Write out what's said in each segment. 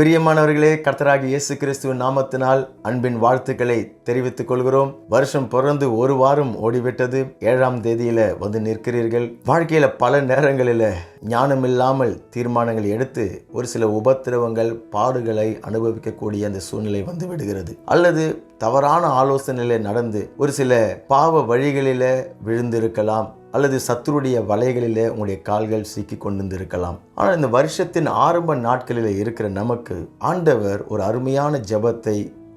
பிரியமானவர்களே கர்த்தராகி இயேசு கிறிஸ்துவின் நாமத்தினால் அன்பின் வாழ்த்துக்களை தெரிவித்துக் கொள்கிறோம். வருஷம் பிறந்து ஒரு வாரம் ஓடிவிட்டது. ஏழாம் தேதியில வந்து நிற்கிறீர்கள். வாழ்க்கையில பல நேரங்களில் ஞானம் இல்லாமல் தீர்மானங்கள் எடுத்து ஒரு சில உபத்திரவங்கள் பாடுகளை அனுபவிக்கக்கூடிய அந்த சூழ்நிலை வந்து விடுகிறது. அல்லது தவறான ஆலோசனையில நடந்து ஒரு சில பாவ வழிகளில விழுந்திருக்கலாம். அல்லது சத்துருடைய வலைகளிலே உங்களுடைய கால்கள் சிக்கி கொண்டு இருக்கலாம் ஆனால் இந்த வருஷத்தின் ஆரம்ப நாட்களில் இருக்கிற நமக்கு ஆண்டவர் ஒரு அருமையான ஜெபத்தை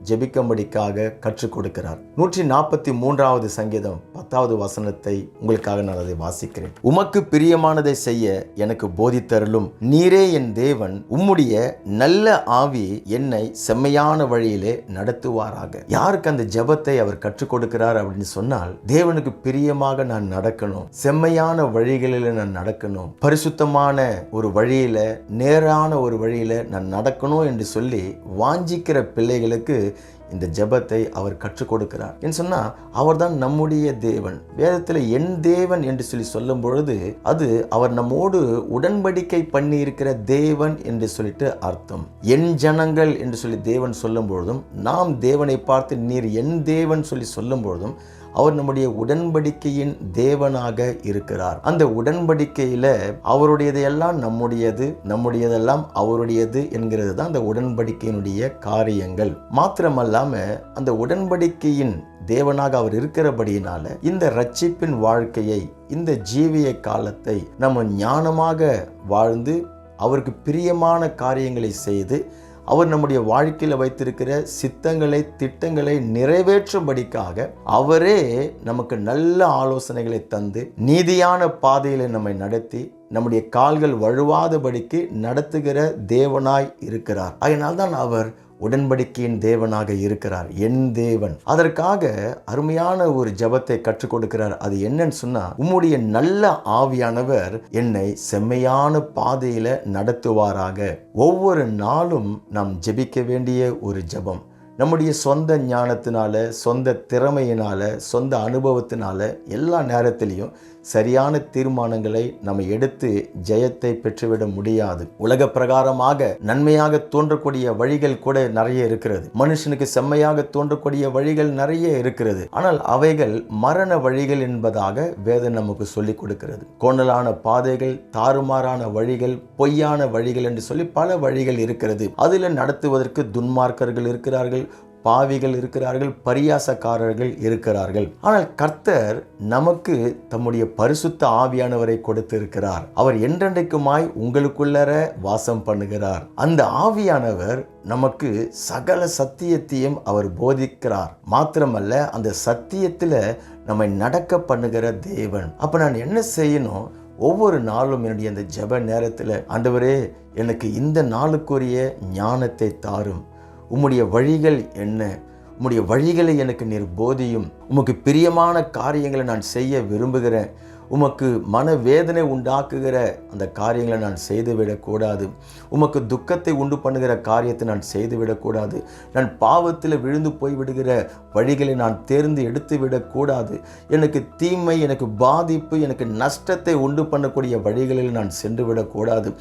ஜெபிக்கும்படிக்காக கற்றுக் கொடுக்கிறார் நூற்றி நாற்பத்தி மூன்றாவது சங்கீதம் பத்தாவது வசனத்தை உங்களுக்காக நான் அதை வாசிக்கிறேன். உமக்கு பிரியமானதை செய்ய எனக்கு போதித்தருளும். நீரே என் தேவன். உம்முடைய நல்ல ஆவி என்னை செம்மையான வழியிலே நடத்துவாராக. யாருக்கு அந்த ஜெபத்தை அவர் கற்றுக் கொடுக்கிறார் அப்படின்னு சொன்னால் தேவனுக்கு பிரியமாக நான் நடக்கணும். செம்மையான வழிகளில் நான் நடக்கணும். பரிசுத்தமான ஒரு வழியில நேரான ஒரு வழியில நான் நடக்கணும் என்று சொல்லி வாஞ்சிக்கிற பிள்ளைகளுக்கு இந்த ஜெபத்தை அவர் கற்றுக் கொடுக்கிறார். என்று சொன்னா அவர்தான் நம்முடைய தேவன். வேதத்தில் என் தேவன் என்று சொல்லி சொல்லும் பொழுது அது அவர் நம்மோடு உடன்படிக்கை பண்ணி இருக்கிற தேவன் என்று சொல்லிட்டு அர்த்தம். என் ஜனங்கள் என்று சொல்லி தேவன் சொல்லும் பொழுதும் நாம் தேவனை பார்த்து நீர் என் தேவன் சொல்லி சொல்லும் பொழுதும் அவர் நம்முடைய உடன்படிக்கையின் தேவனாக இருக்கிறார். அந்த உடன்படிக்கையில அவருடையதையெல்லாம் நம்முடையது நம்முடையதெல்லாம் அவருடையது என்கிறது தான் அந்த உடன்படிக்கையினுடைய காரியங்கள். மாத்திரமல்லாம அந்த உடன்படிக்கையின் தேவனாக அவர் இருக்கிறபடியினால இந்த ரட்சிப்பின் வாழ்க்கையை இந்த ஜீவிய காலத்தை நம்ம ஞானமாக வாழ்ந்து அவருக்கு பிரியமான காரியங்களை செய்து அவர் நம்முடைய வாழ்க்கையில் வைத்திருக்கிற சித்தங்களை திட்டங்களை நிறைவேற்றும்படிக்காக அவரே நமக்கு நல்ல ஆலோசனைகளை தந்து நீதியான பாதையில் நம்மை நடத்தி நம்முடைய கால்கள் வழுவாதபடிக்கு நடத்துகிற தேவனாய் இருக்கிறார். அதனால்தான் அவர் உடன்படிக்கையின் தேவனாக இருக்கிறார். என் தேவன். அதற்காக அருமையான ஒரு ஜபத்தை கற்றுக் கொடுக்கிறார். அது என்னன்னு சொன்னா உம்முடைய நல்ல ஆவியானவர் என்னை செம்மையான பாதையில நடத்துவாராக. ஒவ்வொரு நாளும் நாம் ஜெபிக்க வேண்டிய ஒரு ஜபம். நம்முடைய சொந்த ஞானத்தினால சொந்த திறமையினால சொந்த அனுபவத்தினால எல்லா நேரத்திலையும் சரியான தீர்மானங்களை நம்ம எடுத்து ஜெயத்தை பெற்றுவிட முடியாது. உலக பிரகாரமாக நன்மையாக தோன்றக்கூடிய வழிகள் கூட நிறைய இருக்கிறது. மனுஷனுக்கு செம்மையாக தோன்றக்கூடிய வழிகள் நிறைய இருக்கிறது. ஆனால் அவைகள் மரண வழிகள் என்பதாக வேதம் நமக்கு சொல்லிக் கொடுக்கிறது. கோணலான பாதைகள் தாறுமாறான வழிகள் பொய்யான வழிகள் என்று சொல்லி பல வழிகள் இருக்கிறது. அதில் நடத்துவதற்கு துன்மார்க்கர்கள் இருக்கிறார்கள். பாவிகள் இருக்கிறார்கள் பரியாசக்காரர்கள் இருக்கிறார்கள். ஆனால் கர்த்தர் நமக்கு தம்முடைய பரிசுத்த ஆவியானவரை கொடுத்திருக்கிறார். அவர் என்றென்றைக்குமாய் உங்களுக்குள்ளர வாசம் பண்ணுகிறார். அந்த ஆவியானவர் நமக்கு சகல சத்தியத்தையும் அவர் போதிக்கிறார். மாத்திரமல்ல அந்த சத்தியத்தில் நம்மை நடக்க பண்ணுகிற தேவன். அப்போ நான் என்ன செய்யணும்? ஒவ்வொரு நாளும் என்னுடைய அந்த ஜெப நேரத்தில் ஆண்டவரே எனக்கு இந்த நாளுக்குரிய ஞானத்தை தாரும். உம்முடைய வழிகள் என்ன? உம்முடைய வழிகளை எனக்கு நீர் போதியும். உமக்கு பிரியமான காரியங்களை நான் செய்ய விரும்புகிறேன். உமக்கு மனவேதனை உண்டாக்குகிற அந்த காரியங்களை நான் செய்துவிடக்கூடாது. உமக்கு துக்கத்தை உண்டு பண்ணுகிற காரியத்தை நான் செய்துவிடக்கூடாது. நான் பாவத்தில் விழுந்து போய்விடுகிற வழிகளை நான் தேர்ந்து எடுத்து விடக்கூடாது எனக்கு தீமை எனக்கு பாதிப்பு எனக்கு நஷ்டத்தை உண்டு பண்ணக்கூடிய வழிகளில் நான் சென்று விடக்கூடாது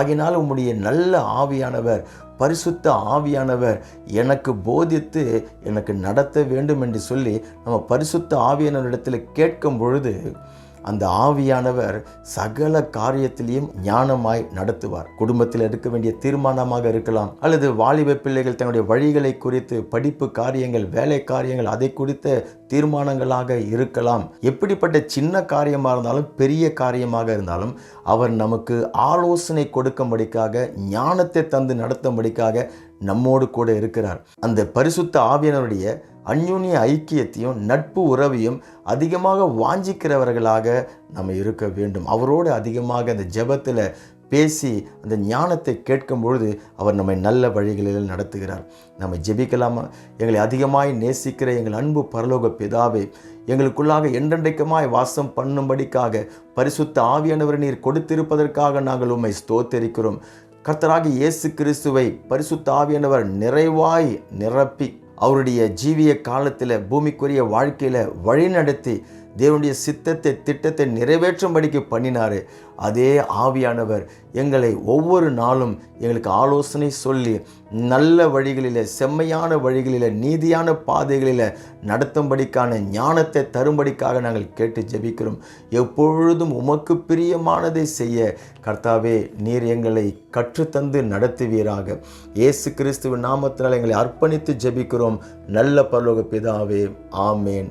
ஆகினால் உம்முடைய நல்ல ஆவியானவர் பரிசுத்த ஆவியானவர் எனக்கு போதித்து எனக்கு நடத்த வேண்டும் என்று சொல்லி நம்ம பரிசுத்த ஆவியானவரிடத்தில் கேட்கும் பொழுது அந்த ஆவியானவர் சகல காரியத்திலையும் ஞானமாய் நடத்துவார். குடும்பத்தில் எடுக்க வேண்டிய தீர்மானமாக இருக்கலாம் அல்லது வாலிப பிள்ளைகள் தன்னுடைய வழிகளை குறித்து படிப்பு காரியங்கள் வேலை காரியங்கள் அதை குறித்த தீர்மானங்களாக இருக்கலாம். எப்படிப்பட்ட சின்ன காரியமாக இருந்தாலும் பெரிய காரியமாக இருந்தாலும் அவர் நமக்கு ஆலோசனை கொடுக்கும்படிக்காக ஞானத்தை தந்து நடத்தும்படிக்காக நம்மோடு கூட இருக்கிறார். அந்த பரிசுத்த ஆவியனருடைய அந்யுன்ய ஐக்கியத்தையும் நட்பு உறவையும் அதிகமாக வாஞ்சிக்கிறவர்களாக நம்ம இருக்க வேண்டும். அவரோடு அதிகமாக அந்த ஜெபத்தில் பேசி அந்த ஞானத்தை கேட்கும் பொழுது அவர் நம்மை நல்ல வழிகளில் நடத்துகிறார். நம்ம ஜெபிக்கலாமா. எங்களை அதிகமாய் நேசிக்கிற எங்கள் அன்பு பரலோக பிதாவே எங்களுக்குள்ளாக என்றென்றைக்குமாய் வாசம் பண்ணும்படிக்காக பரிசுத்த ஆவியானவர் நீர் கொடுத்திருப்பதற்காக நாங்கள் உம்மை ஸ்தோத்தரிக்கிறோம். கர்த்தராகி இயேசு கிறிஸ்துவை பரிசுத்த ஆவியானவர் நிறைவாய் நிரப்பி அவருடைய ஜீவிய காலத்தில் பூமிக்குரிய வாழ்க்கையில் வழிநடத்தி தேவனுடைய சித்தத்தை திட்டத்தை நிறைவேற்றும்படிக்கு பண்ணினார். அதே ஆவியானவர் எங்களை ஒவ்வொரு நாளும் எங்களுக்கு ஆலோசனை சொல்லி நல்ல வழிகளில் செம்மையான வழிகளில் நீதியான பாதைகளில் நடத்தும்படிக்கான ஞானத்தை தரும்படிக்காக நாங்கள் கேட்டு ஜெபிக்கிறோம். எப்பொழுதும் உமக்கு பிரியமானதை செய்ய கர்த்தாவே நீர் எங்களை கற்றுத்தந்து நடத்துவீராக. இயேசு கிறிஸ்துவின் நாமத்தினால் எங்களை அர்ப்பணித்து ஜெபிக்கிறோம். நல்ல பரலோக பிதாவே ஆமேன்.